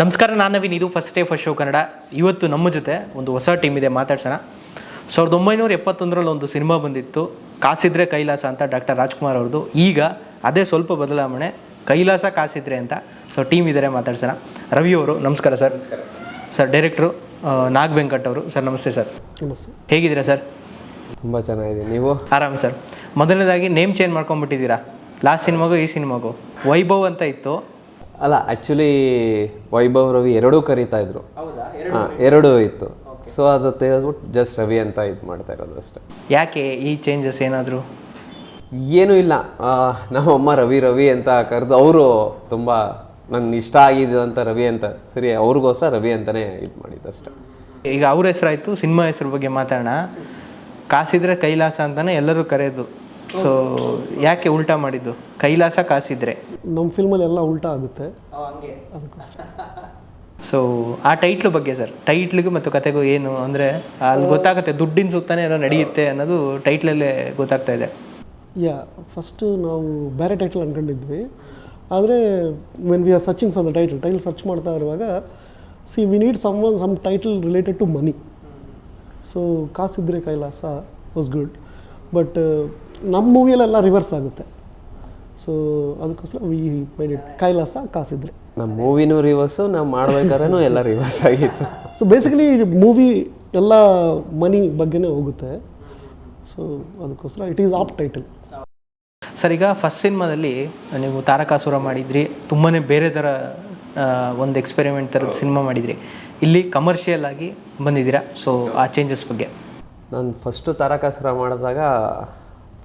ನಮಸ್ಕಾರ ನಾನು ನವೀನ್. ಇದು first day first show Kannada. ಇವತ್ತು ನಮ್ಮ ಜೊತೆ ಒಂದು ಹೊಸ ಟೀಮ್ ಇದೆ ಮಾತಾಡ್ಸೋಣ. ಸಾವಿರದ ಒಂಬೈನೂರ ಎಪ್ಪತ್ತೊಂದರಲ್ಲಿ ಒಂದು ಸಿನಿಮಾ ಬಂದಿತ್ತು ಕಾಸಿದ್ರೆ ಕೈಲಾಸ ಅಂತ ಡಾಕ್ಟರ್ ರಾಜ್ಕುಮಾರ್ ಅವ್ರದ್ದು. ಈಗ ಅದೇ ಸ್ವಲ್ಪ ಬದಲಾವಣೆ ಕೈಲಾಸ ಕಾಸಿದ್ರೆ ಅಂತ. ಸೊ ಟೀಮ್ ಇದ್ದಾರೆ ಮಾತಾಡ್ಸೋಣ. ರವಿ ಅವರು ನಮಸ್ಕಾರ sir. Sir director Nag Venkat ಅವರು. ಸರ್ ನಮಸ್ತೆ ಸರ್. ನಮಸ್ತೆ. ಹೇಗಿದ್ದೀರಾ ಸರ್? ತುಂಬ ಚೆನ್ನಾಗಿದೆ ನೀವು? ಆರಾಮ್ ಸರ್. ಮೊದಲನೇದಾಗಿ ನೇಮ್ ಚೇಂಜ್ ಮಾಡ್ಕೊಂಡ್ಬಿಟ್ಟಿದ್ದೀರಾ? ಲಾಸ್ಟ್ ಸಿನಿಮಾಗೂ ಈ ಸಿನಿಮಾಗೂ? ವೈಭವ್ ಅಂತ ಇತ್ತು. ಅಲ್ಲ ಆ್ಯಕ್ಚುಲಿ ವೈಭವ್ ರವಿ ಎರಡೂ ಕರೀತಾ ಇದ್ರು. ಹಾಂ ಎರಡೂ ಇತ್ತು. ಸೊ ಅದು ತೆಗೆದ್ಬಿಟ್ಟು ಜಸ್ಟ್ ರವಿ ಅಂತ ಇದು ಮಾಡ್ತಾ ಇರೋದು ಅಷ್ಟೇ. ಯಾಕೆ ಈ ಚೇಂಜಸ್ ಏನಾದರೂ? ಏನೂ ಇಲ್ಲ. ನಮ್ಮಮ್ಮ ರವಿ ರವಿ ಅಂತ ಕರೆದು ಅವರು ತುಂಬ ನನ್ನ ಇಷ್ಟ ಆಗಿದೆ ಅಂತ ರವಿ ಅಂತ ಸರಿ ಅವ್ರಿಗೋಸ್ಕರ ರವಿ ಅಂತಲೇ ಇದು ಮಾಡಿದ್ದು ಅಷ್ಟೆ. ಈಗ ಅವ್ರ ಹೆಸರಾಯ್ತು ಸಿನಿಮಾ ಹೆಸರು ಬಗ್ಗೆ ಮಾತಾಡೋಣ. ಕಾಸಿದ್ರೆ ಕೈಲಾಸ ಅಂತಲೇ ಎಲ್ಲರೂ ಕರೆಯೋದು ಸೊ ಯಾಕೆ ಉಲ್ಟಾ ಮಾಡಿದ್ದು? ಕೈಲಾಸ ಕಾಸಿದ್ರೆ. ನಮ್ಮ ಫಿಲ್ಮಲ್ಲಿ ಎಲ್ಲ ಉಲ್ಟಾ ಆಗುತ್ತೆ. ಅದಕ್ಕೋಸ್ಕರ. ಸೊ ಆ ಟೈಟ್ಲ್ ಬಗ್ಗೆ ಸರ್ ಟೈಟ್ಲಿಗೂ ಮತ್ತು ಕತೆಗೂ ಏನು ಅಂದರೆ ಅಲ್ಲಿ ಗೊತ್ತಾಗುತ್ತೆ ದುಡ್ಡಿನ ಸುತ್ತಾನೆ ಏನೋ ನಡೆಯುತ್ತೆ ಅನ್ನೋದು ಟೈಟ್ಲಲ್ಲೇ ಗೊತ್ತಾಗ್ತಾ ಇದೆ. ಯಾ ಫಸ್ಟು ನಾವು ಬೇರೆ ಟೈಟಲ್ ಅಂದ್ಕೊಂಡಿದ್ವಿ ಆದರೆ when we are searching for the title title search ಮಾಡ್ತಾ ಇರುವಾಗ see we need someone some title related to money so ಕಾಸಿದ್ರೆ Kailasa was good but ನಮ್ಮ ಮೂವಿಯಲ್ಲೆಲ್ಲ ರಿವರ್ಸ್ ಆಗುತ್ತೆ. ಸೊ ಅದಕ್ಕೋಸ್ಕರ ವಿ ಮೈಡ್ ಇಟ್ ಕೈಲಾಸ ಕಾಸಿದ್ರೆ. ನಮ್ಮ ಮೂವಿನೂ ರಿವರ್ಸು ನಾವು ಮಾಡ್ಬೇಕಾದ್ರೂ ಎಲ್ಲ ರಿವರ್ಸ್ ಆಗಿತ್ತು. ಸೊ ಬೇಸಿಕಲಿ ಮೂವಿ ಎಲ್ಲ ಮನಿ ಬಗ್ಗೆನೇ ಹೋಗುತ್ತೆ. ಸೊ ಅದಕ್ಕೋಸ್ಕರ it is apt title sir ಈಗ ಫಸ್ಟ್ ಸಿನಿಮಾದಲ್ಲಿ ನೀವು ತಾರಕಾಸುರ ಮಾಡಿದ್ರಿ. ತುಂಬಾ ಬೇರೆ ಥರ ಒಂದು ಎಕ್ಸ್ಪೆರಿಮೆಂಟ್ ಥರದ ಸಿನಿಮಾ ಮಾಡಿದ್ರಿ. ಇಲ್ಲಿ ಕಮರ್ಷಿಯಲ್ ಆಗಿ ಬಂದಿದ್ದೀರಾ? ಸೊ ಆ ಚೇಂಜಸ್ ಬಗ್ಗೆ. ನಾನು ಫಸ್ಟು ತಾರಕಾಸುರ ಮಾಡಿದಾಗ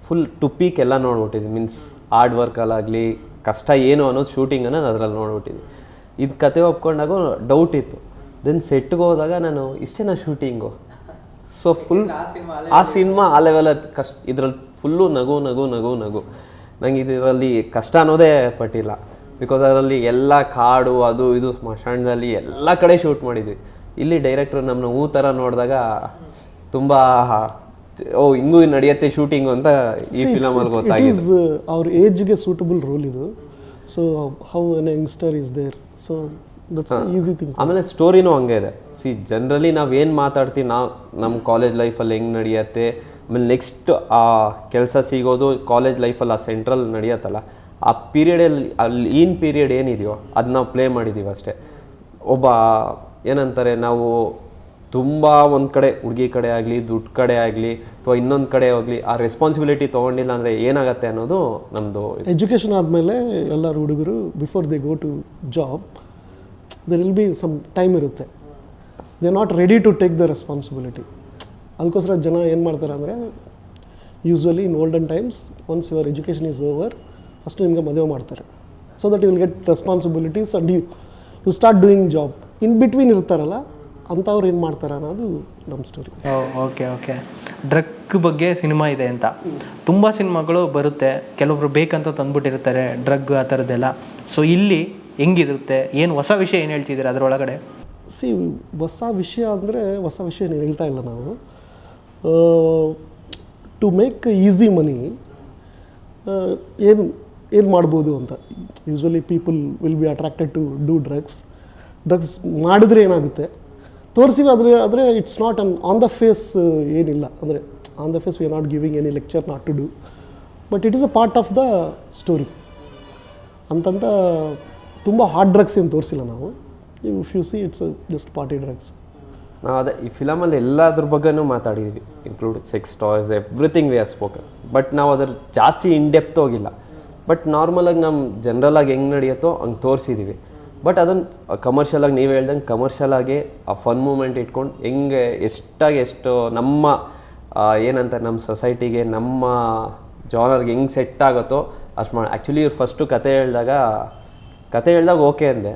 ಫುಲ್ ಟು ಪೀಕ್ ಎಲ್ಲ ನೋಡ್ಬಿಟ್ಟಿದ್ವಿ. ಮೀನ್ಸ್ ಹಾರ್ಡ್ ವರ್ಕಲ್ಲಾಗಲಿ ಕಷ್ಟ ಏನು ಅನ್ನೋದು ಶೂಟಿಂಗ್ ಅನ್ನೋದು ಅದರಲ್ಲಿ ನೋಡ್ಬಿಟ್ಟಿದ್ವಿ. ಇದು ಕತೆ ಒಪ್ಕೊಂಡಾಗ ಡೌಟ್ ಇತ್ತು. ದೆನ್ ಸೆಟ್ಗೆ ಹೋದಾಗ ನಾನು ಇಷ್ಟೇನಾ ಶೂಟಿಂಗು ಸೊ ಫುಲ್ ಆ ಸಿನಿಮಾ ಆ ಲೆವೆಲ್ ಕಷ್ಟ ಇದ್ರಲ್ಲಿ ಫುಲ್ಲು ನಗು ನಗು ನಗು ನಗು. ನಂಗೆ ಇದರಲ್ಲಿ ಕಷ್ಟ ಅನ್ನೋದೇ ಪಟ್ಟಿಲ್ಲ. ಬಿಕಾಸ್ ಅದರಲ್ಲಿ ಎಲ್ಲ ಕಾಡು ಅದು ಇದು ಸ್ಮಶಾನದಲ್ಲಿ ಎಲ್ಲ ಕಡೆ ಶೂಟ್ ಮಾಡಿದ್ವಿ. ಇಲ್ಲಿ ಡೈರೆಕ್ಟ್ರು ನಮ್ಮನ್ನ ಹೂ ಥರ ನೋಡಿದಾಗ ತುಂಬ ಓ ಹಿಂಗೂ ನಡೆಯುತ್ತೆ ಶೂಟಿಂಗು ಅಂತ ಈ ಫಿಲಮ್ ಅಲ್ಲಿ ಗೊತ್ತಾಗಿದೆ. ಅವ್ರ ಏಜ್ಗೆ ಸೂಟಬಲ್ ರೋಲ್ ಇದು. So how an youngster is there so that's easy thing ಆಮೇಲೆ ಸ್ಟೋರಿನೂ ಹಂಗೆ ಇದೆ. ಸಿ ಜನರಲಿ ನಾವು ಏನು ಮಾತಾಡ್ತೀವಿ ನಾವು ನಮ್ಮ ಕಾಲೇಜ್ ಲೈಫಲ್ಲಿ ಹೆಂಗೆ ನಡೆಯುತ್ತೆ ಆಮೇಲೆ ನೆಕ್ಸ್ಟ್ ಆ ಕೆಲಸ ಸಿಗೋದು ಕಾಲೇಜ್ ಲೈಫಲ್ಲಿ ಆ ಸೆಂಟ್ರಲ್ ನಡೆಯತ್ತಲ್ಲ ಆ ಪೀರಿಯಡಲ್ಲಿ ಅಲ್ಲಿ ಈನ್ ಪೀರಿಯಡ್ ಏನಿದೆಯೋ ಅದು ನಾವು ಪ್ಲೇ ಮಾಡಿದ್ದೀವಿ ಅಷ್ಟೇ. ಒಬ್ಬ ಏನಂತಾರೆ ನಾವು ತುಂಬ ಒಂದು ಕಡೆ ಹುಡುಗಿ ಕಡೆ ಆಗಲಿ, ದುಡ್ಡು ಕಡೆ ಆಗಲಿ, ಅಥವಾ ಇನ್ನೊಂದು ಕಡೆ ಹೋಗಲಿ, ಆ ರೆಸ್ಪಾನ್ಸಿಬಿಲಿಟಿ ತೊಗೊಂಡಿಲ್ಲ ಅಂದರೆ ಏನಾಗುತ್ತೆ ಅನ್ನೋದು ನಮ್ಮದು ಎಜುಕೇಷನ್ ಆದಮೇಲೆ ಎಲ್ಲರೂ ಹುಡುಗರು before they go to job there will be some time ಇರುತ್ತೆ. They not ready to take the responsibility ಅದಕ್ಕೋಸ್ಕರ ಜನ ಏನು ಮಾಡ್ತಾರೆ ಅಂದರೆ usually in olden times once your education is over first ನಿಮಗೆ ಮದುವೆ ಮಾಡ್ತಾರೆ. So that you will get responsibilities and you you start doing job in between ಇರ್ತಾರಲ್ಲ ಅಂಥವ್ರು ಏನು ಮಾಡ್ತಾರೆ ಅನ್ನೋದು ನಮ್ಮ ಸ್ಟೋರಿ ಓಕೆ ಓಕೆ. ಡ್ರಗ್ ಬಗ್ಗೆ ಸಿನಿಮಾ ಇದೆ ಅಂತ. ತುಂಬ ಸಿನಿಮಾಗಳು ಬರುತ್ತೆ. ಕೆಲವೊಬ್ರು ಬೇಕಂತ ತಂದ್ಬಿಟ್ಟಿರ್ತಾರೆ ಡ್ರಗ್ ಆ ಥರದ್ದೆಲ್ಲ. ಸೊ ಇಲ್ಲಿ ಹೆಂಗಿರುತ್ತೆ? ಏನು ಹೊಸ ವಿಷಯ ಏನು ಹೇಳ್ತಿದ್ದೀರಾ ಅದರೊಳಗಡೆ? ಸಿ ಹೊಸ ವಿಷಯ ಅಂದರೆ ಹೊಸ ವಿಷಯ ಏನು ಹೇಳ್ತಾ ಇಲ್ಲ ನಾವು. ಟು ಮೇಕ್ ಈಸಿ ಮನಿ ಏನು ಏನು ಮಾಡ್ಬೋದು ಅಂತ. Usually people will be attracted to do drugs drugs ಮಾಡಿದ್ರೆ ಏನಾಗುತ್ತೆ? ತೋರಿಸಿವಿ ಆದರೆ ಆದರೆ it's not an on the face ಏನಿಲ್ಲ. ಅಂದರೆ on the face we are not giving any lecture not to do but it is a part of the story ಅಂತಂತ ತುಂಬ hard drugs ಏನು ತೋರಿಸಿಲ್ಲ ನಾವು. If you see it's just party drugs ನಾವು ಅದೇ, ಈ ಫಿಲಮಲ್ಲಿ ಎಲ್ಲದ್ರ ಬಗ್ಗೆನೂ ಮಾತಾಡಿದ್ವಿ include sex toys everything we are spoken but ನಾವು ಅದ್ರ ಜಾಸ್ತಿ ಇನ್ ಡೆಪ್ತ್ ಹೋಗಿಲ್ಲ ಬಟ್ ನಾರ್ಮಲಾಗಿ ನಮ್ಮ ಆಗಿ ಹೆಂಗೆ ನಡೆಯುತ್ತೋ ಹಂಗೆ ತೋರಿಸಿದ್ದೀವಿ ಬಟ್ ಅದನ್ನು ಕಮರ್ಷಿಯಲಾಗಿ ನೀವು ಹೇಳ್ದಂಗೆ ಕಮರ್ಷಿಯಲಾಗಿ ಆ ಫನ್ ಮೂಮೆಂಟ್ ಇಟ್ಕೊಂಡು ಹೆಂಗೆ ಎಷ್ಟಾಗಿ ಎಷ್ಟು ನಮ್ಮ ಏನಂತ ನಮ್ಮ ಸೊಸೈಟಿಗೆ ನಮ್ಮ ಜಾನರ್ಗೆ ಹೆಂಗೆ ಸೆಟ್ ಆಗುತ್ತೋ ಅಷ್ಟು ಮಾಡಿ ಆ್ಯಕ್ಚುಲಿ ಇವ್ರು ಫಸ್ಟು ಕತೆ ಹೇಳಿದಾಗ ಕತೆ ಹೇಳಿದಾಗ ಓಕೆ ಅಂದೆ.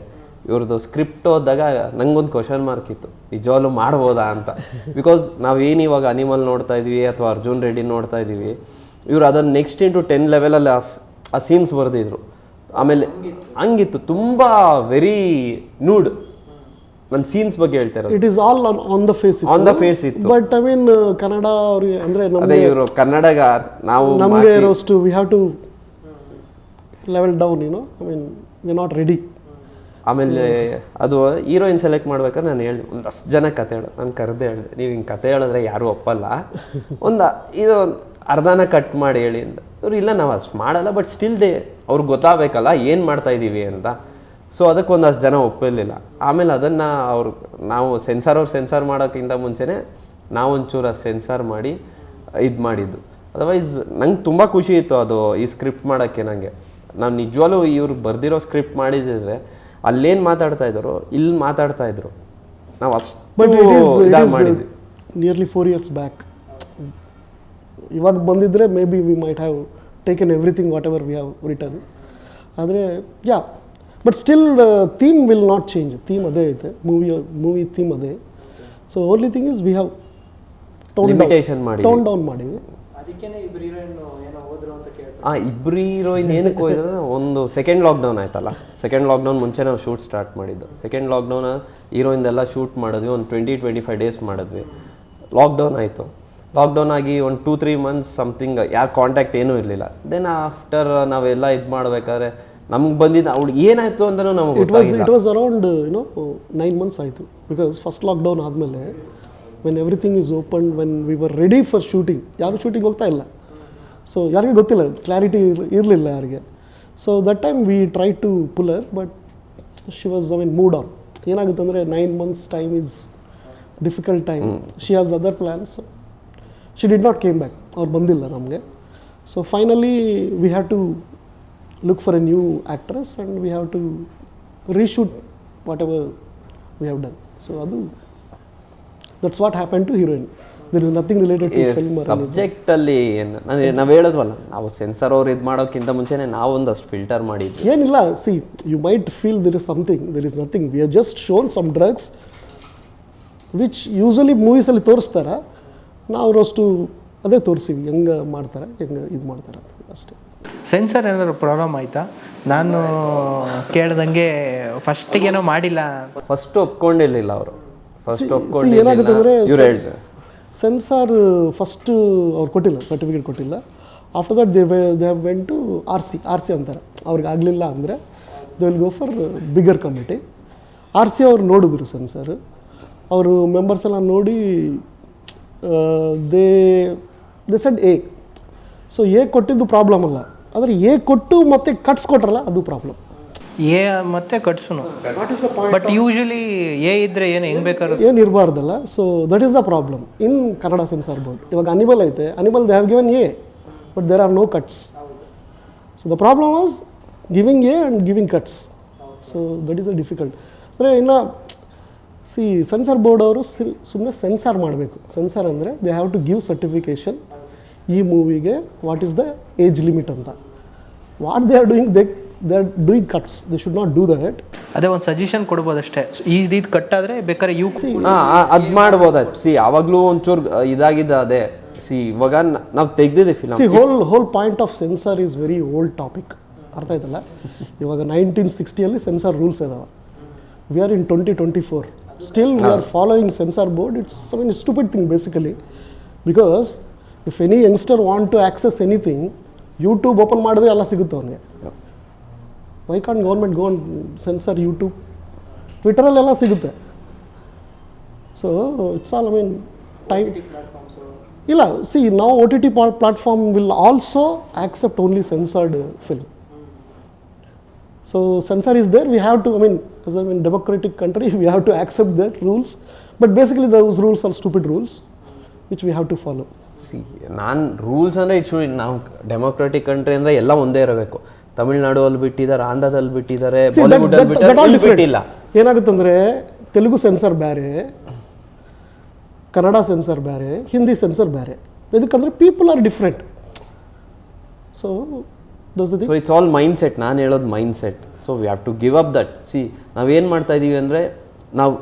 ಇವ್ರದ್ದು ಸ್ಕ್ರಿಪ್ಟ್ ಓದಿದಾಗ ನಂಗೊಂದು ಕ್ವಶನ್ ಮಾರ್ಕ್ ಇತ್ತು. ನಿಜವಾಗ್ಲೂ ಮಾಡ್ಬೋದಾ ಅಂತ. ಬಿಕಾಸ್ ನಾವೇನು ಇವಾಗ ಅನಿಮಲ್ ನೋಡ್ತಾ ಇದ್ವಿ ಅಥವಾ ಅರ್ಜುನ್ ರೆಡ್ಡಿ ನೋಡ್ತಾ ಇದ್ದೀವಿ ಇವರು ಅದನ್ನು ನೆಕ್ಸ್ಟ್ ಇಂಟು ಟೆನ್ ಲೆವೆಲಲ್ಲಿ ಆ ಸೀನ್ಸ್ ಬರೆದಿದ್ರು. ಆಮೇಲೆ ಹಂಗಿತ್ತು ತುಂಬ ವೆರಿ ನೂಡ್ ನನ್ನ ಸೀನ್ಸ್ ಬಗ್ಗೆ ಹೇಳ್ತಾರೆ it is all on on the face on the face ಇತ್ತು. ಬಟ್ ಐ ಮೀನ್ ಕನ್ನಡ ಅವರಿಗೆ ಅಂದ್ರೆ ಅದೇ ಇವರು ಕನ್ನಡಗ ನಾವು ನಮಗೆ ಇರೋಷ್ಟು we have to level down you know I mean we not ready ಆಮೇಲೆ ಅದು ಹೀರೋಯಿನ್ ಸೆಲೆಕ್ಟ್ ಮಾಡ್ಬೇಕಾದ್ರೆ ನಾನು ಹೇಳಿದೆ ಒಂದಷ್ಟು ಜನ ಕತೆ ಹೇಳೋದು. ನಾನು ಕರೆದೇ ಹೇಳಿದೆ ನೀವು ಹಿಂಗೆ ಕತೆ ಹೇಳಿದ್ರೆ ಯಾರೂ ಒಪ್ಪಲ್ಲ. ಒಂದು ಇದು ಒಂದ್ ಅರ್ಧನ ಕಟ್ ಮಾಡಿ ಹೇಳಿ ಅಂತ ಇವ್ರು ಇಲ್ಲ ನಾವು ಅಷ್ಟು ಮಾಡಲ್ಲ ಬಟ್ ಸ್ಟಿಲ್ ದೇ ಅವ್ರಿಗೆ ಗೊತ್ತಾಗಬೇಕಲ್ಲ ಏನು ಮಾಡ್ತಾ ಇದ್ದೀವಿ ಅಂತ. ಸೊ ಅದಕ್ಕೆ ಒಂದಷ್ಟು ಜನ ಒಪ್ಪಿರಲಿಲ್ಲ. ಆಮೇಲೆ ಅದನ್ನು ಅವ್ರು ನಾವು ಸೆನ್ಸಾರ್ ಅವ್ರು ಸೆನ್ಸಾರ್ ಮಾಡೋಕ್ಕಿಂತ ಮುಂಚೆನೇ ನಾವು ಒಂಚೂರು ಸೆನ್ಸಾರ್ ಮಾಡಿ ಇದು ಮಾಡಿದ್ದು. ಅದರ್ವೈಸ್ ನಂಗೆ ತುಂಬ ಖುಷಿ ಇತ್ತು ಅದು ಈ ಸ್ಕ್ರಿಪ್ಟ್ ಮಾಡೋಕ್ಕೆ ನನಗೆ ನಾವು ನಿಜವಾಗ್ಲೂ ಇವ್ರು ಬರ್ದಿರೋ ಸ್ಕ್ರಿಪ್ಟ್ ಮಾಡಿದ್ರೆ ಅಲ್ಲೇನು ಮಾತಾಡ್ತಾ ಇದ್ರು ಇಲ್ಲಿ ಮಾತಾಡ್ತಾ ಇದ್ರು. ನಾವು ಅಷ್ಟು ನಿಯರ್ಲಿ ಫೋರ್ ಇಯರ್ಸ್ ಬ್ಯಾಕ್ ಇವಾಗ ಬಂದಿದ್ರೆ maybe we might have taken everything whatever we have return ಆದರೆ yeah but still the theme will not change theme ಅದೇ ಐತೆ ಮೂವಿ ಮೂವಿ ಥೀಮ್ ಅದೇ so only thing is we have tone ಮಾಡಿ tone down ಮಾಡಿವಿ ಆ ಇಬ್ರು heroine ಏನಕ್ಕೆ ಹೋಯ್ದ್ರೆ ಒಂದು ಸೆಕೆಂಡ್ ಲಾಕ್ಡೌನ್ ಆಯ್ತಲ್ಲ. ಸೆಕೆಂಡ್ ಲಾಕ್ಡೌನ್ ಮುಂಚೆ ನಾವು ಶೂಟ್ ಸ್ಟಾರ್ಟ್ ಮಾಡಿದ್ದು. ಸೆಕೆಂಡ್ ಲಾಕ್ಡೌನ್ ಹೀರೋಯಿಂದೆಲ್ಲ ಶೂಟ್ ಮಾಡಿದ್ವಿ. ಒಂದು ಟ್ವೆಂಟಿ ಟ್ವೆಂಟಿ ಫೈವ್ ಡೇಸ್ ಮಾಡಿದ್ವಿ. ಲಾಕ್ಡೌನ್ ಆಯಿತು. ಲಾಕ್ಡೌನ್ ಆಗಿ ಒಂದು ಟೂ ತ್ರೀ ಮಂತ್ಸ್ ಸಮಥಿಂಗ್ ಯಾರು ಕಾಂಟ್ಯಾಕ್ಟ್ ಏನೂ ಇರಲಿಲ್ಲ. ದೆನ್ ಆಫ್ಟರ್ ನಾವೆಲ್ಲ ಇದು ಮಾಡಬೇಕಾದ್ರೆ ನಮ್ಗೆ ಬಂದಿದ್ದ ಅವ್ಳು ಏನಾಯಿತು ಅಂತಲೂ ನಮಗೆ it was it was around you know nine months ಆಯಿತು. ಬಿಕಾಸ್ ಫಸ್ಟ್ ಲಾಕ್ಡೌನ್ ಆದಮೇಲೆ when everything is open when we were ready for shooting ಯಾರು ಶೂಟಿಂಗ್ ಹೋಗ್ತಾ ಇಲ್ಲ. ಸೊ ಯಾರಿಗೆ ಗೊತ್ತಿಲ್ಲ ಕ್ಲಾರಿಟಿ ಇರಲಿಲ್ಲ ಯಾರಿಗೆ. So that time we try to pull her but she was I mean mood on ಏನಾಗುತ್ತೆ ಅಂದರೆ nine months time is difficult time she has other plans she did not came back ಅವ್ರು ಬಂದಿಲ್ಲ ನಮಗೆ. So finally we have to look for a new actress and we have to reshoot whatever we have done so ಅದು that's what happen to heroine there is nothing related to film anything. Subject ಅಲ್ಲಿ ಏನು ನಾವು ಹೇಳಿದ್ವಲ್ಲ ನಾವು sensor ಅವ್ರು ಇದು ಮಾಡೋಕ್ಕಿಂತ ಮುಂಚೆನೆ ನಾವು ಒಂದಷ್ಟು ಫಿಲ್ಟರ್ ಮಾಡಿದ್ವಿ. ಏನಿಲ್ಲ see you might feel there is something there is nothing we are just shown some drugs which usually ಮೂವೀಸಲ್ಲಿ ತೋರಿಸ್ತಾರೆ. ನಾವು ಅಷ್ಟು ಅದೇ ತೋರಿಸಿವಿ ಹೆಂಗೆ ಮಾಡ್ತಾರೆ ಹೆಂಗೆ ಇದು ಮಾಡ್ತಾರೆ ಅಂತ ಅಷ್ಟೇ. ಸೆನ್ಸರ್ ಏನಾದ್ರು ಪ್ರಾಬ್ಲಮ್ ಆಯ್ತಾ? ನಾನು ಕೇಳ್ದಂಗೆ ಫಸ್ಟಿಗೇನೋ ಮಾಡಿಲ್ಲ. ಫಸ್ಟ್ ಒಪ್ಕೊಂಡಿರ್ಲಿಲ್ಲ ಅವರು. ಫಸ್ಟ್ ಏನಾಗುತ್ತೆ ಅಂದರೆ ಸೆನ್ಸಾರ್ ಫಸ್ಟು ಅವ್ರು ಕೊಟ್ಟಿಲ್ಲ ಸರ್ಟಿಫಿಕೇಟ್ ಕೊಟ್ಟಿಲ್ಲ. After that they they have went to R C R C ಅಂತಾರೆ. ಅವ್ರಿಗೆ ಆಗಲಿಲ್ಲ ಅಂದರೆ they will go for bigger committee R C ಅವ್ರು ನೋಡಿದ್ರು ಸೆನ್ಸರ್. ಅವರು ಮೆಂಬರ್ಸ್ ಎಲ್ಲ ನೋಡಿ they they said A so A ಕೊಟ್ಟಿದ್ದು ಪ್ರಾಬ್ಲಮ್ ಅಲ್ಲ. ಆದರೆ ಎ ಕೊಟ್ಟು ಮತ್ತೆ ಕಟ್ಸ್ಕೊಟ್ರಲ್ಲ ಅದು ಪ್ರಾಬ್ಲಮ್ ಎ ಮತ್ತೆ ಕಟ್ಸು ಬಟ್ ಯೂಶಲಿ ಎ ಇದ್ರೆ ಏನು ಹೆಂಗ್ ಬೇಕಾದ್ರೆ ಏನು ಇರಬಾರ್ದಲ್ಲ. So that is the problem in Kannada censor board ಇವಾಗ ಅನಿಬಲ್ ಐತೆ. ಅನಿಬಲ್ they have given A but there are no cuts so the problem was giving A and giving cuts so that is a difficult ಅಂದರೆ ಇನ್ನು C sensor board ಅವರು ಸುಮ್ಮನೆ sensor ಮಾಡಬೇಕು. Censor ಅಂದರೆ they have to give certification ಈ ಮೂವಿಗೆ what is the age limit ಅಂತ. What they are doing they they are doing cuts they should not do that ಅದೇ ಒಂದು ಸಜೆಷನ್ ಕೊಡ್ಬೋದಷ್ಟೇ. ಈ ಇದು ಆದರೆ ಬೇಕಾದ್ರೆ ಯು ಸಿ ಅದು ಮಾಡ್ಬೋದಾಯ್ತು. ಸಿ ಯಾವಾಗಲೂ ಒಂಚೂರು ಇದಾಗಿದೆ ಅದೇ. ಸಿ ಇವಾಗ ನಾವು ತೆಗ್ದಿದ್ದೆ film see whole whole point of censor is very old topic ಅರ್ಥ ಆಯ್ತಲ್ಲ? ಇವಾಗ ನೈನ್ಟೀನ್ ಸಿಕ್ಸ್ಟಿಯಲ್ಲಿ ಸೆನ್ಸಾರ್ ರೂಲ್ಸ್ ಇದಾವೆ. We are in twenty twenty four still we are following censor board it's I mean stupid thing basically because if any youngster want to access anything YouTube open ಮಾಡಿದ್ರೆ ಎಲ್ಲ ಸಿಗುತ್ತೆ ಅವನಿಗೆ. Why can't government gonna censor YouTube ಟ್ವಿಟರಲ್ಲೆಲ್ಲ ಸಿಗುತ್ತೆ. So it's all I mean time ಇಲ್ಲ see ನಾವು O T T platform will also accept only censored film so censor is there we have to I mean as I mean democratic country we have to accept their rules but basically those rules are stupid rules which we have to follow see ನಾನು rules ಅಂದರೆ it should ನಾವು democratic country ಅಂದರೆ ಎಲ್ಲ ಒಂದೇ ಇರಬೇಕು. ತಮಿಳ್ನಾಡು ಅಲ್ಲಿ ಬಿಟ್ಟಿದ್ದಾರೆ ಆಂಧ್ರದಲ್ಲಿ ಬಿಟ್ಟಿದ್ದಾರೆ ಬಾಲಿವುಡ್ ಅಲ್ಲಿ ಬಿಟ್ಟಿದ್ದಾರೆ ಬಿಟ್ಟಿಲ್ಲ. ಏನಾಗುತ್ತೆ ಅಂದರೆ ತೆಲುಗು ಸೆನ್ಸರ್ ಬೇರೆ ಕನ್ನಡ ಸೆನ್ಸರ್ ಬೇರೆ ಹಿಂದಿ ಸೆನ್ಸರ್ ಬೇರೆ. ಇದಕ್ಕಂದ್ರೆ people are different so those so it's all mindset ನಾನು ಹೇಳೋದು mindset so we have to give up that see ನಾವೇನು ಮಾಡ್ತಾ ಇದ್ದೀವಿ ಅಂದರೆ ನಾವು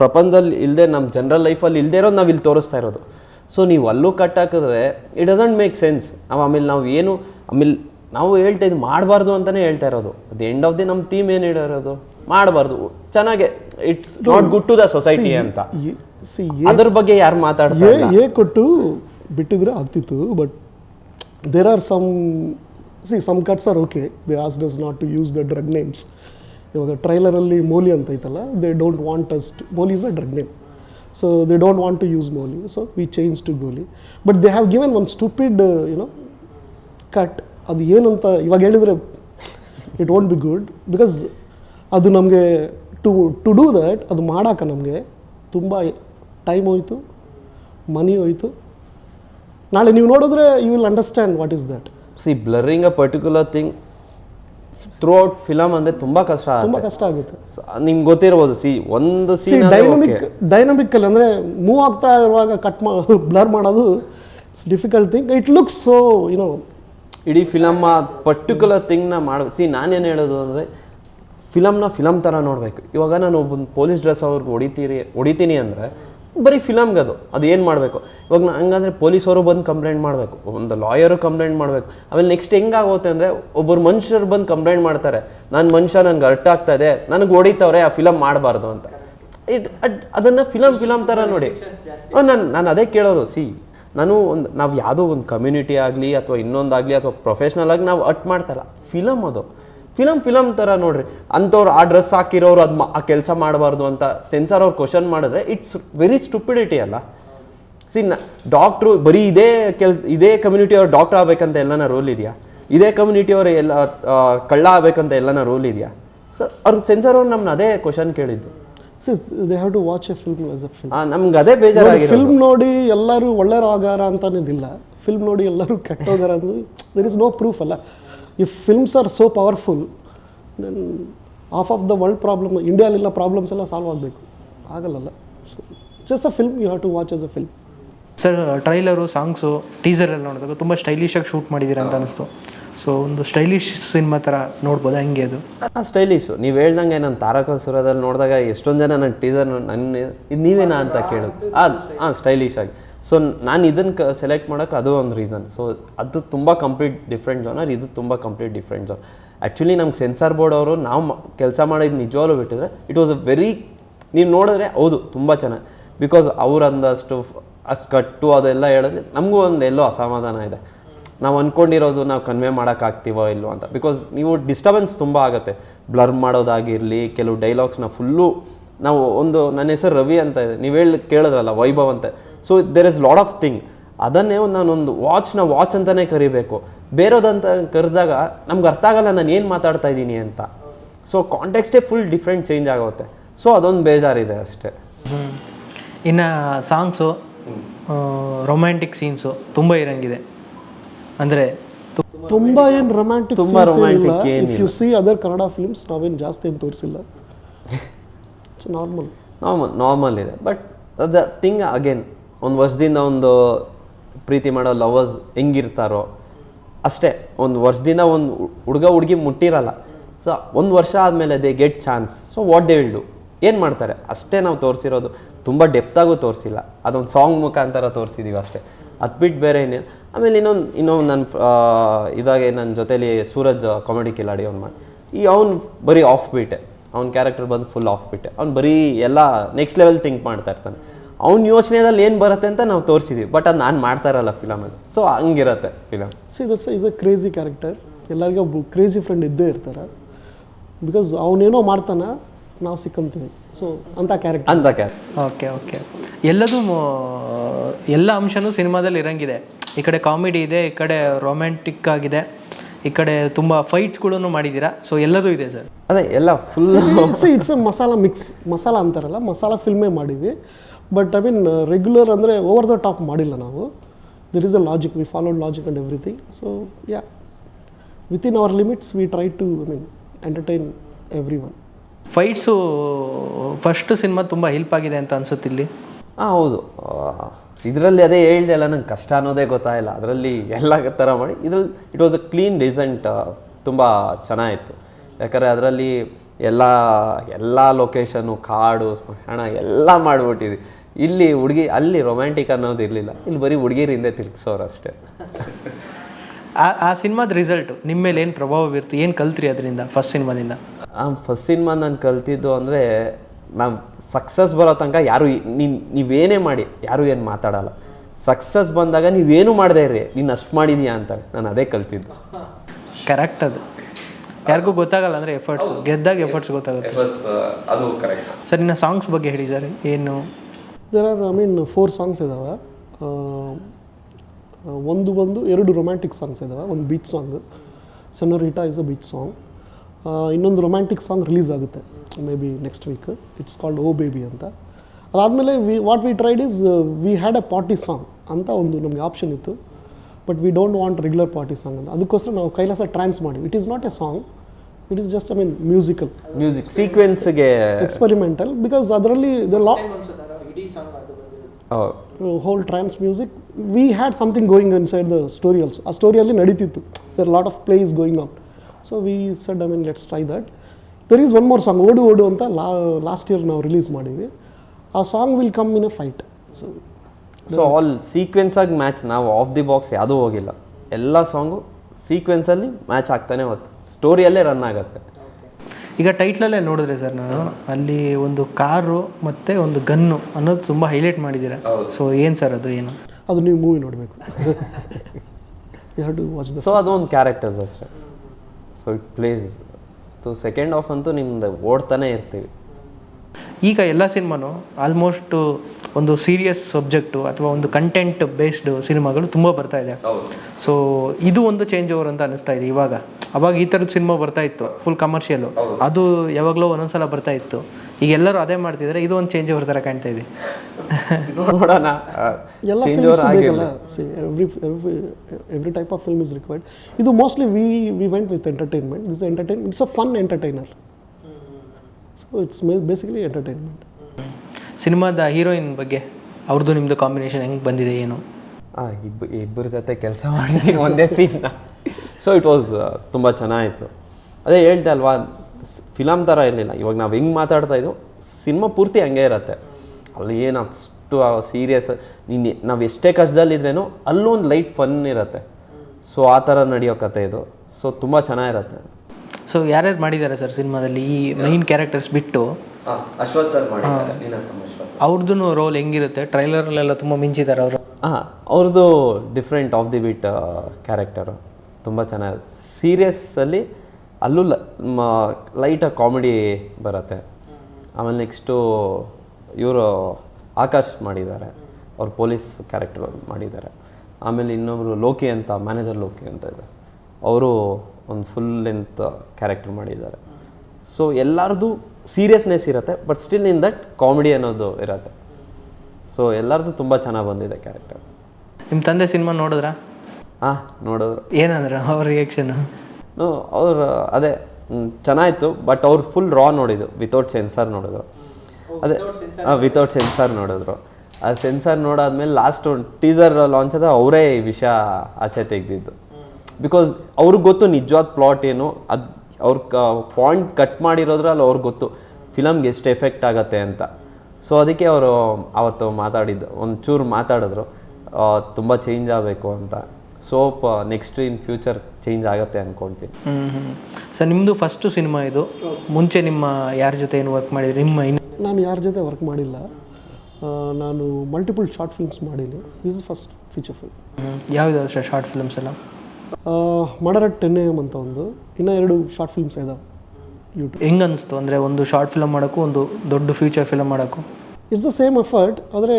ಪ್ರಪಂಚದಲ್ಲಿ ಇಲ್ಲದೆ ನಮ್ಮ ಜನರಲ್ ಲೈಫಲ್ಲಿ ಇಲ್ಲದೆ ಇರೋದು ನಾವು ಇಲ್ಲಿ ತೋರಿಸ್ತಾ ಇರೋದು. ಸೊ ನೀವು ಅಲ್ಲೂ ಕಟ್ ಹಾಕಿದ್ರೆ ಇಟ್ ಡಸಂಟ್ ಮೇಕ್ ಸೆನ್ಸ್ ನಾವು ಆಮೇಲೆ ನಾವು ಏನು ಆಮೇಲೆ ನಾವು ಹೇಳ್ತಾ ಇದ್ದು ಮಾಡಬಾರ್ದು ಅಂತಲೇ ಹೇಳ್ತಾ ಇರೋದು. ಅದು ಎಂಡ್ ಆಫ್ ದಿ ನಮ್ಮ ಥೀಮ್ ಏನು ಹೇಳಿರೋದು ಮಾಡಬಾರ್ದು. ಚೆನ್ನಾಗೆ it's not good to the society ಅಂತ. ಅದ್ರ ಬಗ್ಗೆ ಯಾರು ಮಾತಾಡ್ತಾರೆ ಏ ಕೊಟ್ಟು ಬಿಟ್ಟಿದ್ರೆ ಆಗ್ತಿತ್ತು but there are some see some cuts are okay they as does not to use the drug names ಇವಾಗ ಟ್ರೈಲರಲ್ಲಿ ಮೋಲಿ ಅಂತ ಐತಲ್ಲ they don't want us Molly is a drug name so they don't want to use Molly. So we change to Goli. But they have given one stupid you know cut ಅದು ಏನಂತ ಇವಾಗ ಹೇಳಿದರೆ it won't be good because ಅದು ನಮಗೆ to to do that ಅದು ಮಾಡೋಕೆ ನಮಗೆ ತುಂಬ ಟೈಮ್ ಹೋಯಿತು ಮನಿ ಹೋಯಿತು. ನಾಳೆ ನೀವು ನೋಡಿದ್ರೆ you will understand what is that see blurring a particular thing throughout film ಅಂದರೆ ತುಂಬ ಕಷ್ಟ ತುಂಬ ಕಷ್ಟ ಆಗುತ್ತೆ. ನಿಮ್ಗೆ ಗೊತ್ತಿರ್ಬೋದು ಸಿ ಒಂದು ಸಿ ಸೀನ್ ಡೈನಮಿಕ್ ಡೈನಮಿಕ್ ಅಲ್ಲಿ ಅಂದರೆ ಮೂವ್ ಆಗ್ತಾ ಇರುವಾಗ ಕಟ್ ಮಾ ಬ್ಲರ್ ಮಾಡೋದು it's difficult thing it looks so you know ಇಡೀ ಫಿಲಮ್ ಆ ಪರ್ಟಿಕ್ಯುಲರ್ ಥಿಂಗ್ನ ಮಾಡಿ ಸಿ ನಾನೇನು ಹೇಳೋದು ಅಂದರೆ ಫಿಲಮ್ನ ಫಿಲಮ್ ಥರ ನೋಡಬೇಕು. ಇವಾಗ ನಾನು ಒಬ್ಬ ಪೊಲೀಸ್ ಡ್ರೆಸ್ ಅವ್ರಿಗೆ ಹೊಡಿತೀರಿ ಹೊಡಿತೀನಿ ಅಂದರೆ ಬರೀ ಫಿಲಮ್ಗೆ ಅದು. ಅದು ಏನು ಮಾಡಬೇಕು? ಇವಾಗ ನಾ ಹಂಗಂದ್ರೆ ಪೊಲೀಸವರು ಬಂದು ಕಂಪ್ಲೇಂಟ್ ಮಾಡಬೇಕು. ಒಂದು ಲಾಯರು ಕಂಪ್ಲೇಂಟ್ ಮಾಡಬೇಕು. ಆಮೇಲೆ ನೆಕ್ಸ್ಟ್ ಹೆಂಗಾಗುತ್ತೆ ಅಂದರೆ ಒಬ್ಬರು ಮನುಷ್ಯರು ಬಂದು ಕಂಪ್ಲೇಂಟ್ ಮಾಡ್ತಾರೆ. ನಾನು ಮನುಷ್ಯ ನನಗೆ ಅರ್ಟ್ ಆಗ್ತಾ ಇದೆ ನನಗೆ ಹೊಡಿತವ್ರೆ ಆ ಫಿಲಮ್ ಮಾಡಬಾರ್ದು ಅಂತ. ಇಟ್ ಅಟ್ ಅದನ್ನು ಫಿಲಮ್ ಫಿಲಮ್ ಥರ ನೋಡಿ. ನಾನು ನಾನು ಅದೇ ಕೇಳೋದು. ಸಿ ನಾನು ಒಂದು ನಾವು ಯಾವುದೋ ಒಂದು ಕಮ್ಯುನಿಟಿ ಆಗಲಿ ಅಥವಾ ಇನ್ನೊಂದಾಗಲಿ ಅಥವಾ ಪ್ರೊಫೆಷ್ನಲ್ ಆಗಿ ನಾವು ಅಟ್ ಮಾಡ್ತಾಯಿಲ್ಲ ಫಿಲಮ್ ಅದು. ಫಿಲಮ್ ಫಿಲಮ್ ಥರ ನೋಡ್ರಿ. ಅಂಥವ್ರು ಆ ಡ್ರೆಸ್ ಹಾಕಿರೋರು ಅದು ಆ ಕೆಲಸ ಮಾಡಬಾರ್ದು ಅಂತ ಸೆನ್ಸಾರ್ ಅವ್ರು ಕ್ವಶನ್ ಮಾಡಿದ್ರೆ ಇಟ್ಸ್ ವೆರಿ ಸ್ಟುಪಿಡಿಟಿ ಅಲ್ಲ. ಸಿ ಡಾಕ್ಟ್ರು ಬರೀ ಇದೇ ಕೆಲ್ಸ ಇದೇ ಕಮ್ಯುನಿಟಿ ಅವ್ರು ಡಾಕ್ಟರ್ ಆಗ್ಬೇಕಂತ ಎಲ್ಲನ ರೋಲ್ ಇದೆಯಾ? ಇದೇ ಕಮ್ಯುನಿಟಿ ಅವರು ಎಲ್ಲ ಕಳ್ಳ ಆಗ್ಬೇಕಂತ ಎಲ್ಲನ ರೋಲ್ ಇದೆಯಾ? ಸೊ ಅವ್ರ ಸೆನ್ಸಾರ್ ಅವ್ರು ನಮ್ಮನ್ನ ಅದೇ ಕ್ವಶನ್ ಕೇಳಿದ್ದು. See they have to watch a film as a film ನಮ್ಗೆ ಅದೇ ಬೇಜಾರಾಗಿರೋದು. ಫಿಲ್ಮ್ ನೋಡಿ ಎಲ್ಲರೂ ಒಳ್ಳೆಯರಾಗಾರ ಅಂತನೇದಿಲ್ಲ. ಫಿಲ್ಮ್ ನೋಡಿ ಎಲ್ಲರೂ ಕೆಟ್ಟೋಗಾರ ಅಂದ್ರೆ ದೇರ್ ಇಸ್ ನೋ ಪ್ರೂಫ್ ಅಲ್ಲ. If films are so powerful then of of the world problem ಇಂಡಿಯಾಲೆಲ್ಲ problems ಎಲ್ಲ ಸಾಲ್ವ್ ಆಗಬೇಕು. ಆಗಲ್ಲಲ್ಲ. So just a film you have to watch as a film sir trailer songs teaser ಎಲ್ಲ ನೋಡಿದಾಗ ತುಂಬ ಸ್ಟೈಲಿಶಾಗಿ shoot ಮಾಡಿದ್ದೀರಾ ಅಂತ ಅನಿಸ್ತು. So ಒಂದು ಸ್ಟೈಲಿಶ್ ಸಿನಿಮಾ ಥರ ನೋಡ್ಬೋದು? ಹೆಂಗೆ ಅದು? ಸ್ಟೈಲಿಶು ನೀವು ಹೇಳ್ದಂಗೆ ನಾನು ತಾರಕಾಸುರದಲ್ಲಿ ನೋಡಿದಾಗ ಎಷ್ಟೊಂದು ಜನ ನನ್ನ ಟೀಸರ್ ನನ್ನ ಇದು ನೀವೇನಾ ಅಂತ ಕೇಳೋದು? ಹಾಂ ಹಾಂ ಸ್ಟೈಲಿಶ್ ಆಗಿ. ಸೊ ನಾನು ಇದನ್ನು ಕ ಸೆಲೆಕ್ಟ್ ಮಾಡೋಕ್ಕೆ ಅದು ಒಂದು ರೀಸನ್ ಸೊ ಅದು ತುಂಬ ಕಂಪ್ಲೀಟ್ ಡಿಫ್ರೆಂಟ್ ಜೋನರ್ ಇದು ತುಂಬ ಕಂಪ್ಲೀಟ್ ಡಿಫ್ರೆಂಟ್ ಜೋನ್ ಆ್ಯಕ್ಚುಲಿ ನಮ್ಗೆ ಸೆನ್ಸಾರ್ ಬೋರ್ಡ್ ಅವರು ನಾವು ಕೆಲಸ ಮಾಡಿದ ನಿಜವಾಗ್ಲೂ ಬಿಟ್ಟಿದ್ರೆ ಇಟ್ ವಾಸ್ ಅ ವೆರಿ ನೀವು ನೋಡಿದ್ರೆ ಹೌದು, ತುಂಬ ಚೆನ್ನಾಗಿ. ಬಿಕಾಸ್ ಅವ್ರು ಅಂದಷ್ಟು ಅಷ್ಟು ಕಟ್ಟು ಅದೆಲ್ಲ ಹೇಳಿದ್ರೆ ನಮಗೂ ಒಂದು ಎಲ್ಲೋ ಅಸಮಾಧಾನ ಇದೆ. ನಾವು ಅಂದ್ಕೊಂಡಿರೋದು ನಾವು ಕನ್ವೆ ಮಾಡೋಕ್ಕಾಗ್ತೀವೋ ಇಲ್ಲೋ ಅಂತ. ಬಿಕಾಸ್ ನೀವು ಡಿಸ್ಟರ್ಬೆನ್ಸ್ ತುಂಬ ಆಗುತ್ತೆ. ಬ್ಲರ್ ಮಾಡೋದಾಗಿರಲಿ, ಕೆಲವು ಡೈಲಾಗ್ಸ್ನ ಫುಲ್ಲು ನಾವು ಒಂದು ನನ್ನ ಹೆಸರು ರವಿ ಅಂತ ಇದೆ. ನೀವು ಹೇಳಿ, ಕೇಳಿದ್ರಲ್ಲ, ವೈಭವ್ ಅಂತ. So there is lot of thing ಅದನ್ನೇ ಒಂದು ನಾನೊಂದು ವಾಚ್ನ ವಾಚ್ ಅಂತಲೇ ಕರಿಬೇಕು. ಬೇರೆದಂತ ಕರೆದಾಗ ನಮ್ಗೆ ಅರ್ಥ ಆಗಲ್ಲ ನಾನು ಏನು ಮಾತಾಡ್ತಾ ಇದ್ದೀನಿ ಅಂತ. ಸೊ ಕಾಂಟೆಕ್ಸ್ಟೇ ಫುಲ್ ಡಿಫ್ರೆಂಟ್ ಚೇಂಜ್ ಆಗುತ್ತೆ. ಸೊ ಅದೊಂದು ಬೇಜಾರಿದೆ ಅಷ್ಟೇ. ಇನ್ನು ಸಾಂಗ್ಸು ರೊಮ್ಯಾಂಟಿಕ್ ಸೀನ್ಸು ತುಂಬ ಇರಂಗಿದೆ. ಅಂದರೆ ತುಂಬ ಏನು ರೊಮ್ಯಾಂಟಿಕ್ ತುಂಬ romantic if you see other Kannada films ನಾವೇನು ಜಾಸ್ತಿ ಏನು ತೋರಿಸಿಲ್ಲ. ನಾರ್ಮಲ್ ನಾರ್ಮಲ್ ನಾರ್ಮಲ್ ಇದೆ. ಬಟ್ ದ ಥಿಂಗ್ ಅಗೇನ್ ಒಂದು ವರ್ಷದಿಂದ ಒಂದು ಪ್ರೀತಿ ಮಾಡೋ ಲವರ್ಸ್ ಹೆಂಗಿರ್ತಾರೋ ಅಷ್ಟೇ, ಒಂದು ವರ್ಷದಿಂದ ಒಂದು ಹುಡುಗ ಹುಡುಗಿ ಮುಟ್ಟಿರಲ್ಲ. ಸೊ ಒಂದು ವರ್ಷ ಆದಮೇಲೆ they get chance so what they will do ಏನು ಮಾಡ್ತಾರೆ? ಅಷ್ಟೇ ನಾವು ತೋರಿಸಿರೋದು. ತುಂಬ ಡೆಪ್ತಾಗೂ ತೋರಿಸಿಲ್ಲ. ಅದೊಂದು ಸಾಂಗ್ ಮುಖಾಂತರ ತೋರಿಸಿದೀವಿ ಅಷ್ಟೇ. ಅದು ಬಿಟ್ಟು ಬೇರೆ ಏನೇನು ಆಮೇಲೆ ಇನ್ನೊಂದು ಇನ್ನೊಂದು ನನ್ನ ಇದಾಗೆ ನನ್ನ ಜೊತೇಲಿ ಸೂರಜ್ ಕಾಮಿಡಿ ಕಿಲಾಡಿ ಅವ್ನು ಮಾಡಿ ಈ ಅವ್ನು ಬರೀ ಆಫ್ ಬೀಟೆ ಅವ್ನ ಕ್ಯಾರೆಕ್ಟರ್ ಬಂದು ಫುಲ್ ಆಫ್ ಬಿಟ್ಟೆ ಅವ್ನು ಬರೀ ಎಲ್ಲ ನೆಕ್ಸ್ಟ್ ಲೆವೆಲ್ ಥಿಂಕ್ ಮಾಡ್ತಾ ಇರ್ತಾನೆ. ಅವ್ನ ಯೋಚನೆದಲ್ಲಿ ಏನು ಬರುತ್ತೆ ಅಂತ ನಾವು ತೋರಿಸಿದ್ವಿ. ಬಟ್ ಅದು ನಾನು ಮಾಡ್ತಾರಲ್ಲ ಫಿಲಮ್ ಅದು so ಹಂಗಿರತ್ತೆ film see that's is a crazy character ಎಲ್ಲರಿಗೂ ಒಬ್ಬ ಕ್ರೇಜಿ ಫ್ರೆಂಡ್ ಇದ್ದೇ ಇರ್ತಾರೆ. ಬಿಕಾಸ್ ಅವನೇನೋ ಮಾಡ್ತಾನೆ ನಾವು ಸಿಕ್ಕಂತೀವಿ. ಸೊ ಅಂಥ ಕ್ಯಾರೆಕ್ಟರ್ ಅಂತ ಕ್ಯಾರೆಕ್ಟರ್ ಓಕೆ ಓಕೆ ಎಲ್ಲದೂ ಎಲ್ಲ ಅಂಶನೂ ಸಿನಿಮಾದಲ್ಲಿ ಇರಂಗಿದೆ. ಈ ಕಡೆ ಕಾಮಿಡಿ ಇದೆ ಈ ಕಡೆ ರೊಮ್ಯಾಂಟಿಕ್ ಆಗಿದೆ ಈ ಕಡೆ ತುಂಬ ಫೈಟ್ಸ್ಗಳನ್ನು ಮಾಡಿದ್ದೀರಾ? ಸೊ ಎಲ್ಲದೂ ಇದೆ ಸರ್. ಅದೇ ಎಲ್ಲ full it's a masala mix masala ಅಂತಾರಲ್ಲ ಮಸಾಲ ಫಿಲ್ಮೇ ಮಾಡಿದ್ವಿ. ಬಟ್ ಐ ಮೀನ್ ರೆಗ್ಯುಲರ್ ಅಂದರೆ ಓವರ್ ದ ಟಾಪ್ ಮಾಡಿಲ್ಲ ನಾವು. There is a logic we followed logic and everything so yeah within our limits we try to I mean entertain everyone fights first cinema ತುಂಬ help ಆಗಿದೆ ಅಂತ ಅನ್ಸುತ್ತೆ ಇಲ್ಲಿ. ಹಾಂ ಹೌದು. ಇದರಲ್ಲಿ ಅದೇ ಹೇಳಿದೆ ಅಲ್ಲ ನಂಗೆ ಕಷ್ಟ ಅನ್ನೋದೇ ಗೊತ್ತಾಯಿಲ್ಲ ಅದರಲ್ಲಿ ಎಲ್ಲ ಥರ ಮಾಡಿ ಇದ್ರಲ್ಲಿ it was a clean decent ತುಂಬ ಚೆನ್ನಾಗಿತ್ತು. ಯಾಕಂದರೆ ಅದರಲ್ಲಿ ಎಲ್ಲ ಎಲ್ಲ ಲೊಕೇಶನು ಕಾಡು ಸ್ಮಶಾನ ಎಲ್ಲ ಮಾಡಿಬಿಟ್ಟಿದ್ವಿ. ಇಲ್ಲಿ ಹುಡುಗಿ ಅಲ್ಲಿ ರೊಮ್ಯಾಂಟಿಕ್ ಅನ್ನೋದು ಇರಲಿಲ್ಲ. ಇಲ್ಲಿ ಬರೀ ಹುಡುಗಿರಿಂದ ತಿರ್ಗ್ಸೋರು ಅಷ್ಟೇ ಆ ಆ ಸಿನಿಮಾದ ರಿಸಲ್ಟು ನಿಮ್ಮ ಮೇಲೆ ಏನು ಪ್ರಭಾವ ಬೀರ್ತು? ಏನು ಕಲ್ತ್ರಿ ಅದರಿಂದ ಫಸ್ಟ್ ಸಿನಿಮಾದಿಂದ? ಫಸ್ಟ್ ಸಿನಿಮಾ ನಾನು ಕಲ್ತಿದ್ದು ಅಂದರೆ ನಾವು ಸಕ್ಸಸ್ ಬರೋ ತನಕ ಯಾರು ನೀನು ನೀವೇನೇ ಮಾಡಿ ಯಾರು ಏನು ಮಾತಾಡಲ್ಲ. ಸಕ್ಸಸ್ ಬಂದಾಗ ನೀವೇನು ಮಾಡದೇ ರೀ ನೀನು ಅಷ್ಟು ಮಾಡಿದೀಯಾ ಅಂತ ನಾನು ಅದೇ ಕಲ್ತಿದ್ದು. ಕರೆಕ್ಟ್ ಅದು. ಯಾರಿಗೂ ಗೊತ್ತಾಗಲ್ಲ ಅಂದರೆ ಎಫರ್ಟ್ಸ್ ಗೆದ್ದಾಗ ಎಫರ್ಟ್ಸ್ ಗೊತ್ತಾಗುತ್ತೆ. ಅದು ಕರೆಕ್ಟ್ ಸರ್ ಇನ್ನು ಸಾಂಗ್ಸ್ ಬಗ್ಗೆ ಹೇಳಿ ಸರ್ ಏನು? There are I mean four songs ಇದ್ದಾವೆ ಒಂದು ಬಂದು ಎರಡು ರೊಮ್ಯಾಂಟಿಕ್ ಸಾಂಗ್ಸ್ ಇದಾವೆ. ಒಂದು beach song Senorita is a beach song ಇನ್ನೊಂದು ರೊಮ್ಯಾಂಟಿಕ್ ಸಾಂಗ್ ರಿಲೀಸ್ ಆಗುತ್ತೆ maybe next week it's called oh baby ಅಂತ. ಅದಾದಮೇಲೆ we what we tried is we had a party song ಅಂತ ಒಂದು ನಮಗೆ ಆಪ್ಷನ್ ಇತ್ತು. But we don't want regular party song ಅಂತ ಅದಕ್ಕೋಸ್ಕರ ನಾವು ಕೈಲಾಸ ಟ್ರಾನ್ಸ್ ಮಾಡಿವಿ it is not a song it is just I mean musical music ಸೀಕ್ವೆನ್ಸ್ಗೆ experimental because ಅದರಲ್ಲಿ the law whole trance music we had something going inside the story also ಆ ಸ್ಟೋರಿಯಲ್ಲಿ ನಡೀತಿತ್ತು. There lot of play is going on so we said I mean let's try that there is one more song ಓಡು ಓಡು ಅಂತ ಲಾ last year ನಾವು release ಮಾಡೀವಿ ಆ song will come in a fight so so all sequence ಆಗಿ match ನಾವು off the box ಯಾವುದೂ ಹೋಗಿಲ್ಲ. ಎಲ್ಲ ಸಾಂಗು ಸೀಕ್ವೆನ್ಸಲ್ಲಿ ಮ್ಯಾಚ್ ಆಗ್ತಾನೆ ಹೋಗುತ್ತೆ ಸ್ಟೋರಿಯಲ್ಲೇ ರನ್ ಆಗುತ್ತೆ. ಈಗ ಟೈಟ್ಲಲ್ಲೇ ನೋಡಿದ್ರೆ ಸರ್ ನಾನು ಅಲ್ಲಿ ಒಂದು ಕಾರು ಮತ್ತು ಒಂದು ಗನ್ನು ಅನ್ನೋದು ತುಂಬ ಹೈಲೈಟ್ ಮಾಡಿದ್ದೀರಾ? ಸೊ ಏನು ಸರ್ ಅದು ಏನು? ಅದು ನೀವು ಮೂವಿ ನೋಡಬೇಕು. ಎರಡು ವಾಚ್ ದ ಸೊ ಅದು ಒಂದು ಕ್ಯಾರೆಕ್ಟರ್ಸ್ ಅಷ್ಟೇ. So it place so second half ಅಂತೂ ನಿಮ್ದು ಓಡ್ತಾನೆ ಇರ್ತೀವಿ. ಈಗ ಎಲ್ಲ ಸಿನಿಮಾನು ಆಲ್ಮೋಸ್ಟ್ ಒಂದು ಸೀರಿಯಸ್ ಸಬ್ಜೆಕ್ಟು ಅಥವಾ ಒಂದು ಕಂಟೆಂಟ್ ಬೇಸ್ಡ್ ಸಿನಿಮಾಗಳು ತುಂಬ ಬರ್ತಾ ಇದೆ. ಸೊ ಇದು ಒಂದು ಚೇಂಜ್ ಓವರ್ ಅಂತ ಅನಿಸ್ತಾ ಇದೆ ಇವಾಗ. ಅವಾಗ ಈ ಥರದ ಸಿನಿಮಾ ಬರ್ತಾ ಇತ್ತು ಫುಲ್ ಕಮರ್ಷಿಯಲು ಅದು ಯಾವಾಗಲೂ ಒಂದೊಂದ್ಸಲ ಬರ್ತಾ ಇತ್ತು. ಈಗ ಎಲ್ಲರೂ ಅದೇ ಮಾಡ್ತಿದ್ರೆ ಇದು ಒಂದು ಚೇಂಜ್ ಓವರ್ ಥರ ಕಾಣ್ತಾ ಇದೆ. ನೋಡೋಣ. ಎಲ್ಲ every type of film is required ಇದು mostly we we went with entertainment this entertain it's a fun entertainer so it's basically entertainment ಸಿನಿಮಾದ ಹೀರೋಯಿನ್ ಬಗ್ಗೆ ಅವ್ರದ್ದು ನಿಮ್ಮದು ಕಾಂಬಿನೇಷನ್ ಹೆಂಗೆ ಬಂದಿದೆ ಏನು? ಹಾಂ ಇಬ್ಬ ಇಬ್ಬರ ಜೊತೆ ಕೆಲಸ ಮಾಡಿದ್ದೀನಿ ಒಂದೇ ಸೀನ್ ಸೊ ಇಟ್ ವಾಸ್ ತುಂಬ ಚೆನ್ನಾಗಿತ್ತು. ಅದೇ ಹೇಳ್ದೆ ಅಲ್ವಾ ಫಿಲಮ್ ಥರ ಇರಲಿಲ್ಲ. ಇವಾಗ ನಾವು ಹೆಂಗೆ ಮಾತಾಡ್ತಾ ಇದ್ದೋ ಸಿನಿಮಾ ಪೂರ್ತಿ ಹಂಗೆ ಇರುತ್ತೆ. ಅಲ್ಲಿ ಏನು ಅಷ್ಟು ಸೀರಿಯಸ್ ನೀನು ನಾವು ಎಷ್ಟೇ ಕಷ್ಟದಲ್ಲಿದ್ರೇನೋ ಅಲ್ಲೊಂದು ಲೈಟ್ ಫನ್ ಇರುತ್ತೆ. ಸೊ ಆ ಥರ ನಡೆಯೋ ಕತೆ ಇದು. ಸೊ ತುಂಬ ಚೆನ್ನಾಗಿರುತ್ತೆ. ಸೊ ಯಾರ್ಯಾರು ಮಾಡಿದ್ದಾರೆ ಸರ್ ಸಿನಿಮಾದಲ್ಲಿ? ಈ ಮೈನ್ ಕ್ಯಾರೆಕ್ಟರ್ಸ್ ಬಿಟ್ಟು ಅಶ್ವಥ್ ಸರ್ ಅವ್ರದ್ದು ರೋಲ್ ಹೆಂಗಿರುತ್ತೆ? ಟ್ರೈಲರಲ್ಲೆಲ್ಲ ತುಂಬ ಮಿಂಚಿದ್ದಾರೆ ಅವರು? ಹಾಂ ಅವ್ರದ್ದು different off the beat character ತುಂಬ ಚೆನ್ನಾಗಿ ಸೀರಿಯಸ್ಸಲ್ಲಿ ಅಲ್ಲೂ ಲೈಟಾಗಿ ಕಾಮಿಡಿ ಬರುತ್ತೆ. ಆಮೇಲೆ ನೆಕ್ಸ್ಟು ಇವರು ಆಕಾಶ್ ಮಾಡಿದ್ದಾರೆ. ಅವ್ರು ಪೊಲೀಸ್ ಕ್ಯಾರೆಕ್ಟರ್ ಮಾಡಿದ್ದಾರೆ. ಆಮೇಲೆ ಇನ್ನೊಬ್ಬರು ಲೋಕಿ ಅಂತ ಮ್ಯಾನೇಜರ್ ಲೋಕಿ ಅಂತ ಇದೆ. ಅವರು ಒಂದು ಫುಲ್ ಲೆಂತ್ ಕ್ಯಾರೆಕ್ಟರ್ ಮಾಡಿದ್ದಾರೆ. ಸೊ ಎಲ್ಲರದು ಸೀರಿಯಸ್ನೆಸ್ ಇರುತ್ತೆ but still in that comedy ಅನ್ನೋದು ಇರುತ್ತೆ. ಸೊ ಎಲ್ಲರದು ತುಂಬ ಚೆನ್ನಾಗಿ ಬಂದಿದೆ ಕ್ಯಾರೆಕ್ಟರ್ ನಿಮ್ಮ ತಂದೆ ಸಿನಿಮಾ ನೋಡಿದ್ರಾ? ಹಾಂ ನೋಡಿದ್ರು. ಏನಂದ್ರೆ ಅವ್ರ ರಿಯಾಕ್ಷನ್ ನೋ ಅವ್ರು ಅದೇ ಚೆನ್ನಾಯಿತು ಚೆನ್ನಾಗಿತ್ತು ಬಟ್ ಅವ್ರು ಫುಲ್ ರಾ ನೋಡಿದ್ದು ವಿತೌಟ್ ಸೆನ್ಸಾರ್ ನೋಡಿದ್ರು. ಅದೇ ಹಾಂ ವಿತೌಟ್ ಸೆನ್ಸಾರ್ ನೋಡಿದ್ರು. ಆ ಸೆನ್ಸಾರ್ ನೋಡಾದ್ಮೇಲೆ ಲಾಸ್ಟ್ ಟೀಸರ್ ಲಾಂಚ್ ಆದ ಅವರೇ ಈ ವಿಷಯ ಆಚೆ ತೆಗೆದಿದ್ದು. ಬಿಕಾಸ್ ಅವ್ರಿಗೆ ಗೊತ್ತು ನಿಜವಾದ ಪ್ಲಾಟ್ ಏನು ಅದು ಅವ್ರ ಪಾಯಿಂಟ್ ಕಟ್ ಮಾಡಿರೋದ್ರಲ್ಲಿ ಅವ್ರಿಗೆ ಗೊತ್ತು ಫಿಲಮ್ಗೆ ಎಷ್ಟು ಎಫೆಕ್ಟ್ ಆಗತ್ತೆ ಅಂತ. ಸೊ ಅದಕ್ಕೆ ಅವರು ಆವತ್ತು ಮಾತಾಡಿದ್ದು ಒಂಚೂರು ಮಾತಾಡಿದ್ರು ತುಂಬ ಚೇಂಜ್ ಆಗಬೇಕು ಅಂತ. Soap next in future change ಆಗುತ್ತೆ ಹ್ಞೂ ಸರ್ ನಿಮ್ಮದು ಫಸ್ಟು ಸಿನಿಮಾ ಇದು. ಮುಂಚೆ ನಿಮ್ಮ ಯಾರ ಜೊತೆ ಏನು ವರ್ಕ್ ಮಾಡಿದ್ರಿ? ನಿಮ್ಮ ನಾನು ಯಾರ ಜೊತೆ ವರ್ಕ್ ಮಾಡಿಲ್ಲ. ನಾನು ಮಲ್ಟಿಪಲ್ ಶಾರ್ಟ್ ಫಿಲ್ಮ್ಸ್ ಮಾಡೀನಿ. ಇಸ್ ಫಸ್ಟ್ ಫೀಚರ್ ಫಿಲ್ಮ್ ಯಾವ್ದು ಸರ್ ಶಾರ್ಟ್ ಫಿಲ್ಮ್ಸ್ ಎಲ್ಲ? ಮಡರ ಟೆನ್ ಎಂ ಅಂತ ಒಂದು. ಇನ್ನೂ ಎರಡು ಶಾರ್ಟ್ ಫಿಲ್ಮ್ಸ್ ಇದಾವೆ ಯೂಟ್ಯೂಬ್ ಹೆಂಗೆ ಅನಿಸ್ತು ಅಂದರೆ ಒಂದು ಶಾರ್ಟ್ ಫಿಲಮ್ ಮಾಡೋಕ್ಕೂ ಒಂದು ದೊಡ್ಡ ಫ್ಯೂಚರ್ ಫಿಲಮ್ ಮಾಡೋಕ್ಕೂ? ಇಟ್ಸ್ ದ ಸೇಮ್ ಎಫರ್ಟ್ ಆದರೆ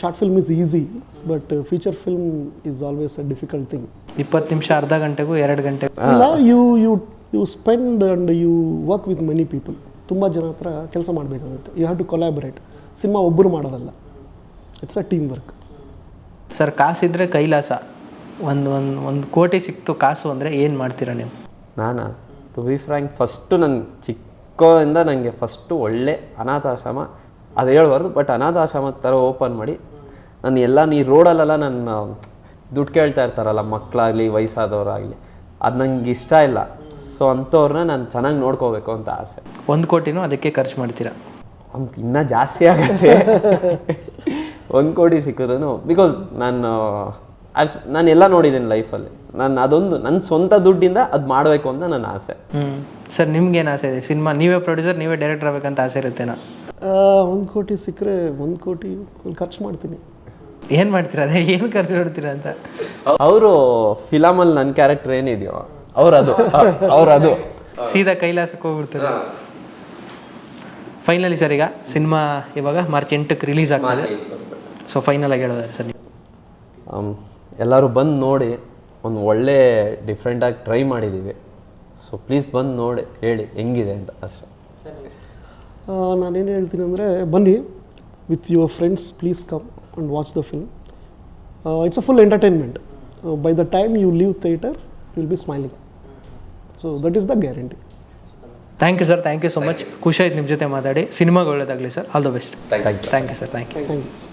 short film is easy but feature film is always a difficult thing ಇಪ್ಪತ್ತು ನಿಮಿಷ ಅರ್ಧ ಗಂಟೆಗೂ ಎರಡು ಗಂಟೆ ಇಲ್ಲ you you you spend and you work with many people ತುಂಬ ಜನ ಹತ್ರ ಕೆಲಸ ಮಾಡಬೇಕಾಗುತ್ತೆ. You have to collaborate cinema ಒಬ್ಬರು ಮಾಡೋದಲ್ಲ. It's a team work sir ಕಾಸಿದ್ರೆ Kailasa. ಒಂದು ಒಂದು ಒಂದು ಕೋಟಿ ಸಿಕ್ತು ಕಾಸು ಅಂದರೆ ಏನು ಮಾಡ್ತೀರಾ ನೀವು? ನಾನು? ಟು ಬಿ ಫ್ರ್ಯಾಂಕ್ ಫಸ್ಟು ನನ್ನ ಚಿಕ್ಕದಿಂದ ನನಗೆ ಫಸ್ಟು ಒಳ್ಳೆ ಅನಾಥಾಶ್ರಮ ಅದು ಹೇಳ್ಬಾರ್ದು ಬಟ್ ಅನಾಥಾಶ್ರಮ ಥರ ಓಪನ್ ಮಾಡಿ ನಾನು ಎಲ್ಲ ನೀ ರೋಡಲ್ಲೆಲ್ಲ ನನ್ನ ದುಡ್ಡು ಕೇಳ್ತಾ ಇರ್ತಾರಲ್ಲ ಮಕ್ಕಳಾಗಲಿ ವಯಸ್ಸಾದವರಾಗಲಿ ಅದು ನಂಗೆ ಇಷ್ಟ ಇಲ್ಲ. ಸೊ ಅಂಥವ್ರನ್ನ ನಾನು ಚೆನ್ನಾಗಿ ನೋಡ್ಕೋಬೇಕು ಅಂತ ಆಸೆ. ಒಂದು ಕೋಟಿನೂ ಅದಕ್ಕೆ ಖರ್ಚು ಮಾಡ್ತೀರಾ? ಒಂದು ಇನ್ನೂ ಜಾಸ್ತಿ ಆಗುತ್ತೆ. ಒಂದು ಕೋಟಿ ಸಿಕ್ಕಿದ್ರು ಬಿಕಾಸ್ ನಾನು S- ನಾನು ಎಲ್ಲ ನೋಡಿದ್ದೀನಿ ಲೈಫಲ್ಲಿ ನಾನು ಅದೊಂದು ನನ್ನ ಸ್ವಂತ ದುಡ್ಡಿಂದ ಅದು ಮಾಡಬೇಕು ಅಂತ ನನ್ನ ಆಸೆ. ಹ್ಞೂ ಸರ್ ನಿಮ್ಗೇನು ಆಸೆ ಇದೆ? ಸಿನಿಮಾ ನೀವೇ ಪ್ರೊಡ್ಯೂಸರ್ ನೀವೇ ಡೈರೆಕ್ಟರ್ ಆಗಬೇಕಂತ ಆಸೆ ಇರುತ್ತೇನಾ ಒಂದು ಕೋಟಿ ಸಿಕ್ಕರೆ ಒಂದು ಕೋಟಿ ಖರ್ಚು ಮಾಡ್ತೀನಿ. ಏನು ಮಾಡ್ತೀರಾ ಅದೇ? ಏನು ಖರ್ಚು ಮಾಡ್ತೀರಾ ಅಂತ? ಅವರು ಫಿಲಮಲ್ಲಿ ನನ್ನ ಕ್ಯಾರೆಕ್ಟರ್ ಏನಿದೆಯೋ ಅವ್ರು ಅವ್ರದು. ಸೀದಾ ಕೈಲಾಸಕ್ಕೆ ಹೋಗ್ಬಿಡ್ತಾರೆ? ಫೈನಲಿ ಸರ್ ಈಗ ಸಿನಿಮಾ ಇವಾಗ ಮಾರ್ಚ್ ಎಂಟಕ್ಕೆ ರಿಲೀಸ್ ಆಗ್ತದೆ. ಸೊ ಫೈನಲ್ ಆಗಿ ಹೇಳೋದಾರೆ ಸರ್ ನೀವು. ಎಲ್ಲರೂ ಬಂದು ನೋಡಿ ಒಂದು ಒಳ್ಳೆ ಡಿಫ್ರೆಂಟಾಗಿ ಟ್ರೈ ಮಾಡಿದ್ದೀವಿ ಸೊ ಪ್ಲೀಸ್ ಬಂದು ನೋಡಿ ಹೇಳಿ ಹೆಂಗಿದೆ ಅಂತ ಅಷ್ಟೇ. ನಾನೇನು ಹೇಳ್ತೀನಿ ಅಂದರೆ ಬನ್ನಿ with your friends please come and watch the film it's a full entertainment by the time you leave theatre will be smiling so that is the guarantee thank you sir thank you so much ಖುಷಿ ಆಯ್ತು ನಿಮ್ಮ ಜೊತೆ ಮಾತಾಡಿ. ಸಿನಿಮಾಗೆ ಒಳ್ಳೇದಾಗಲಿ sir all the best thank you thank you sir thank you thank you